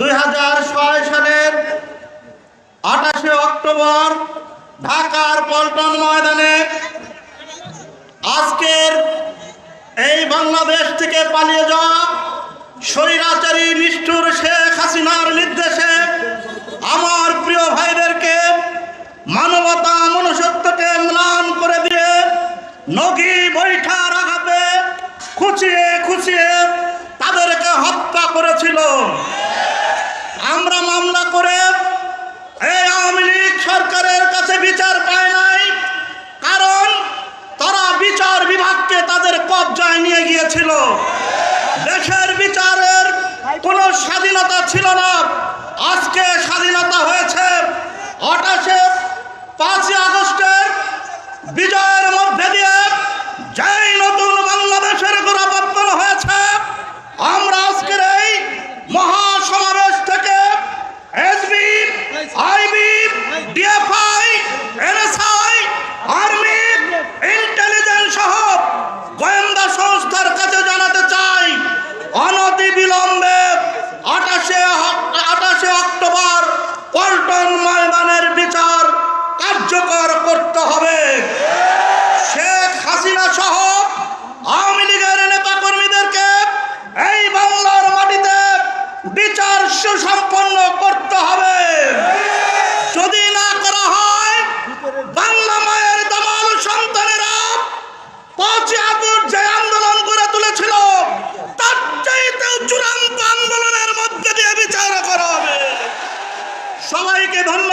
দু হাজার ছয় সালের আঠাশে অক্টোবর ঢাকার পল্টন ময়দানে আজকের এই বাংলাদেশ থেকে পালিয়ে যাওয়া স্বৈরাচারী নিষ্ঠুর শেখ হাসিনার নির্দেশে আমার প্রিয় ভাইদেরকে মানবতা মনুষ্যত্বকে ম্লান করে দিয়ে নগি বৈঠার আঘাতে খুচিয়ে খুচিয়ে মামলা করে এই আওয়ামী লীগ সরকারের কাছে বিচার পায় নাই। কারণ তারা বিচার বিভাগকে তাদের কবজায় নিয়ে গিয়েছিল। দেশের বিচারের কোনো স্বাধীনতা ছিল না। আজকে স্বাধীনতা হয়েছে। হঠাৎ পাঁচই আগস্টের বিজয় বিলম্বে আঠাশে আঠাশে অক্টোবর পল্টন